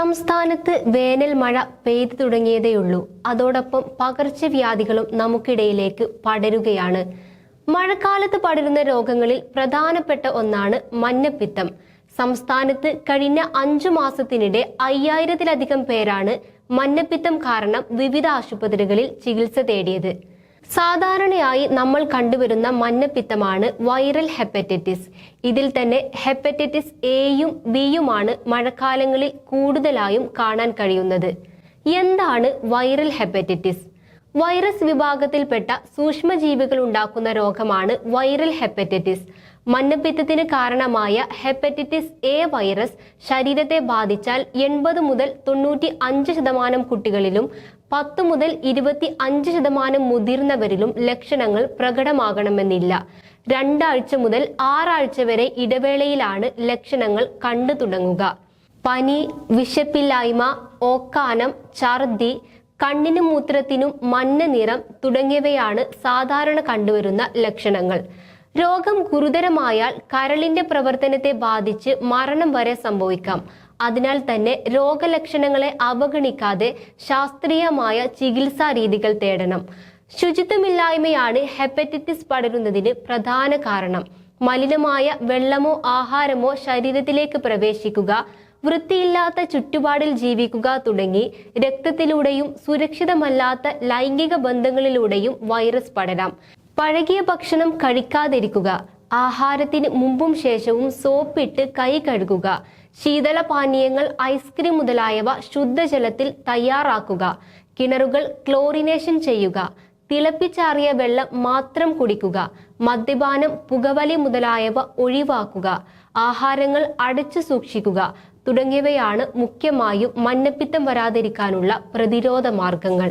സംസ്ഥാനത്ത് വേനൽ മഴ പെയ്തു തുടങ്ങിയതേയുള്ളൂ അതോടൊപ്പം പകർച്ചവ്യാധികളും നമുക്കിടയിലേക്ക് പടരുകയാണ്. മഴക്കാലത്ത് പടരുന്ന രോഗങ്ങളിൽ പ്രധാനപ്പെട്ട ഒന്നാണ് മഞ്ഞപ്പിത്തം. സംസ്ഥാനത്ത് കഴിഞ്ഞ അഞ്ചു മാസത്തിനിടെ അയ്യായിരത്തിലധികം പേരാണ് മഞ്ഞപ്പിത്തം കാരണം വിവിധ ആശുപത്രികളിൽ ചികിത്സ തേടിയത്. സാധാരണയായി നമ്മൾ കണ്ടുവരുന്ന മഞ്ഞപ്പിത്തമാണ് വൈറൽ ഹെപ്പറ്റൈറ്റിസ്. ഇതിൽ തന്നെ ഹെപ്പറ്റൈറ്റിസ് എയും ബിയുമാണ് മഴക്കാലങ്ങളിൽ കൂടുതലായും കാണാൻ കഴിയുന്നത്. എന്താണ് വൈറൽ ഹെപ്പറ്റൈറ്റിസ്? വൈറസ് വിഭാഗത്തിൽപ്പെട്ട സൂക്ഷ്മജീവികൾ ഉണ്ടാക്കുന്ന രോഗമാണ് വൈറൽ ഹെപ്പറ്റൈറ്റിസ്. മഞ്ഞപ്പിത്തത്തിന് കാരണമായ ഹെപ്പറ്റൈറ്റിസ് എ വൈറസ് ശരീരത്തെ ബാധിച്ചാൽ എൺപത് മുതൽ തൊണ്ണൂറ്റി അഞ്ച് ശതമാനം കുട്ടികളിലും പത്ത് മുതൽ ഇരുപത്തി അഞ്ച് ശതമാനം മുതിർന്നവരിലും ലക്ഷണങ്ങൾ പ്രകടമാകണമെന്നില്ല. രണ്ടാഴ്ച മുതൽ ആറാഴ്ച വരെ ഇടവേളയിലാണ് ലക്ഷണങ്ങൾ കണ്ടു തുടങ്ങുക. പനി വിശപ്പില്ലായ്മ ഓക്കാനം ഛർദി കണ്ണിനും മൂത്രത്തിനും മഞ്ഞ നിറം തുടങ്ങിയവയാണ് സാധാരണ കണ്ടുവരുന്ന ലക്ഷണങ്ങൾ. രോഗം ഗുരുതരമായാൽ കരളിന്റെ പ്രവർത്തനത്തെ ബാധിച്ച് മരണം വരെ സംഭവിക്കാം. അതിനാൽ തന്നെ രോഗലക്ഷണങ്ങളെ അവഗണിക്കാതെ ശാസ്ത്രീയമായ ചികിത്സാ രീതികൾ തേടണം. ശുചിത്വമില്ലായ്മയാണ് ഹെപ്പറ്റൈറ്റിസ് പടരുന്നതിന് പ്രധാന കാരണം. മലിനമായ വെള്ളമോ ആഹാരമോ ശരീരത്തിലേക്ക് പ്രവേശിക്കുക വൃത്തിയില്ലാത്ത ചുറ്റുപാടിൽ ജീവിക്കുക തുടങ്ങി രക്തത്തിലൂടെയും സുരക്ഷിതമല്ലാത്ത ലൈംഗിക ബന്ധങ്ങളിലൂടെയും വൈറസ് പടരാം. പഴകിയ ഭക്ഷണം കഴിക്കാതിരിക്കുക. ആഹാരത്തിന് മുമ്പും ശേഷവും സോപ്പിട്ട് കൈ കഴുകുക. ശീതള പാനീയങ്ങൾ ഐസ്ക്രീം മുതലായവ ശുദ്ധജലത്തിൽ തയ്യാറാക്കുക. കിണറുകൾ ക്ലോറിനേഷൻ ചെയ്യുക. തിളപ്പിച്ചാറിയ വെള്ളം മാത്രം കുടിക്കുക. മദ്യപാനം പുകവലി മുതലായവ ഒഴിവാക്കുക. ആഹാരങ്ങൾ അടച്ചു സൂക്ഷിക്കുക. തുടങ്ങിയവയാണ് മുഖ്യമായും മഞ്ഞപ്പിത്തം വരാതിരിക്കാനുള്ള പ്രതിരോധ മാർഗങ്ങൾ.